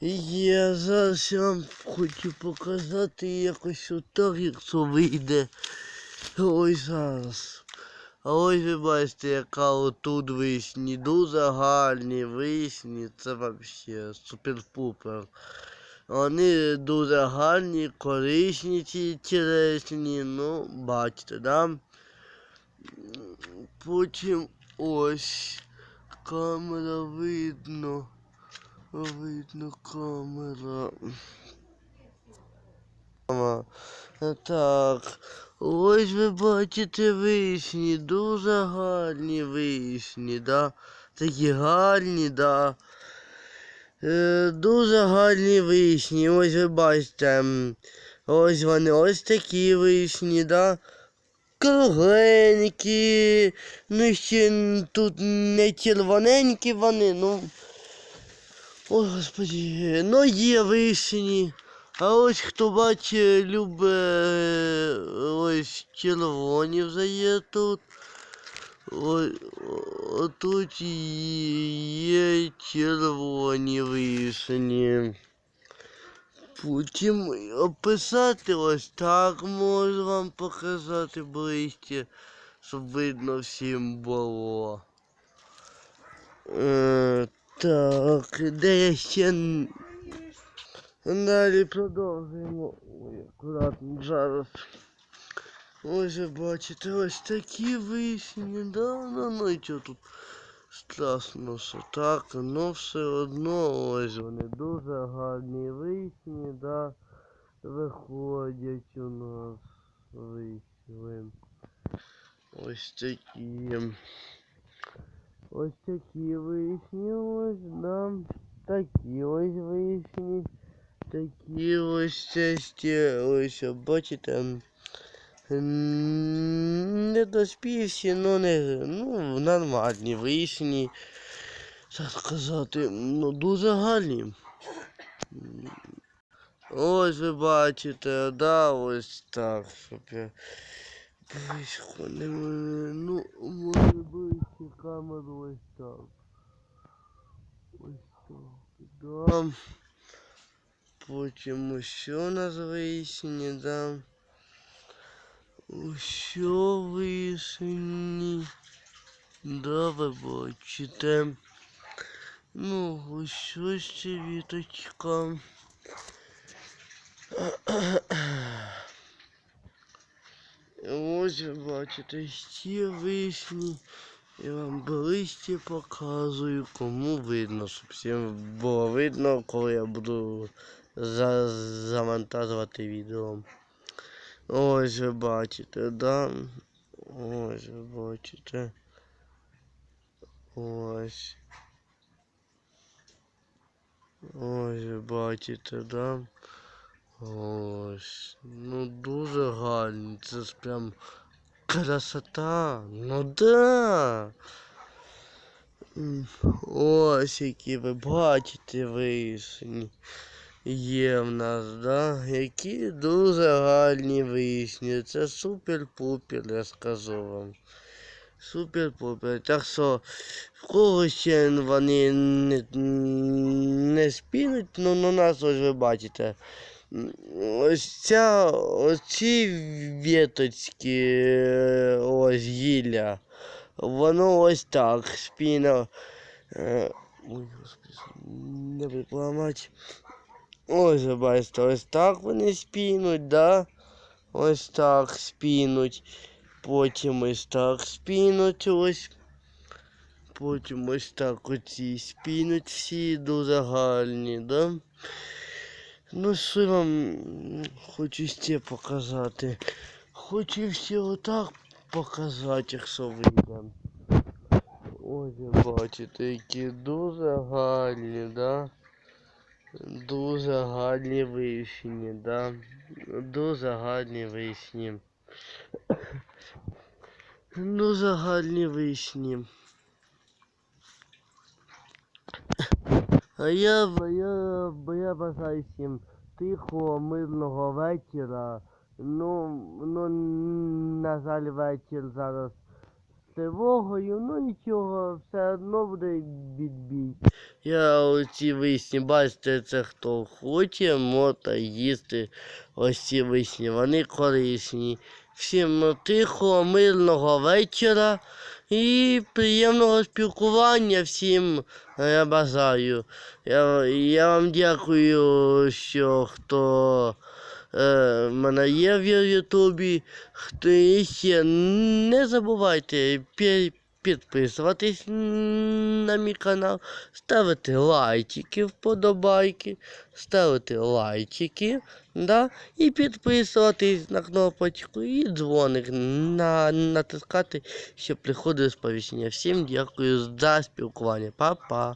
є. Зараз я вам хочу показати якось отак, якщо вийде. Ось зараз. А ось ви бачите, яка отут вишні. Дуже гарні вишні. Це взагалі супер-пупер. Вони дуже гарні, корисні ці черешні, ну, бачите, да? Потім ось камера видно. Видно камера. Так, ось ви бачите вишні, дуже гарні вишні, да? Такі гарні, да. Е, дуже гарні вишні. Ось ви бачите. Ось вони, ось такі вишні, да. Кругленькі. Ну ще тут не червоненькі вони, ну. Ой, господи, ну є вишні. А ось хто бачить, любить ось червоні вже є тут. Ой, тут є червоні вишні. Потім описати ось так можу вам показати ближче, щоб видно всім було. Е, так, де я ще. Далі продовжуємо. Ой, акуратно зараз. Ось бачите, ось такі вишні, да, ну, ну і тут страшно, так, ну все одно ось вони дуже гарні вишні, да, виходять у нас вишні. Ось такі. Ось такі вишні, ось, да, такі ось вишні. Такі ось часті, ось, бачите, не доспівші, ну не, ну, нормальні вишні, так сказати, ну, дуже гарні. Ось ви бачите, да, ось так, щоб я близько не, ну, може ближче камеру ось так. Ось так, да. Потім ущо у нас висні, да. Ущо висні. Да, бачите. Ну, ущо ще віточка. Ось ви бачите, ще вишні. Я вам ближче показую, кому видно, щоб всім було видно, коли я буду за завантажувати відео. Ось ви бачите, да? Ось ви бачите. Ось. Ось ви бачите, да? Ось. Ну дуже гарні. Це ж прям красота. Ну да. Ось які ви бачите вишні. Є в нас, да? Які дуже гарні вишні. Це супер-пупер, я скажу вам. Супер-пупер. Так що в ще вони не, не спінуть, ну на нас ось ви бачите. Ось ця, оці віточки, ось гілля, воно ось так спіно. Е, Ой, господи, не викламати. Ось бачите, ось так вони спінуть, да? Ось так спінуть. Потім ось так спінуть ось. Потім ось так оці спінуть всі дуже гарні, да? Ну, що вам хочу ще показати. Хочу ще отак показати, якщо вийде. Ось бачите, які дуже гарні, да? Дуже гарні вишні, да? Дуже гарні вишні. Дуже гарні вишні. А я, я, я бажаю всім тихого, мирного вечора. Ну, ну, на жаль, вечір зараз тривогою, ну нічого, все одно буде відбій. Я оці висні, бачите, це хто хоче, мота їсти ось ці висні, вони корисні. Всім ну, тихого, мирного вечора і приємного спілкування всім е, я бажаю. Я, я вам дякую, що хто е, мене є в Ютубі. Хто ще не забувайте підписуватись на мій канал, ставити лайчики, вподобайки, ставити лайчики, да, і підписуватись на кнопочку і дзвоник на, натискати, щоб приходили сповіщення. Всім дякую за спілкування. Па-па.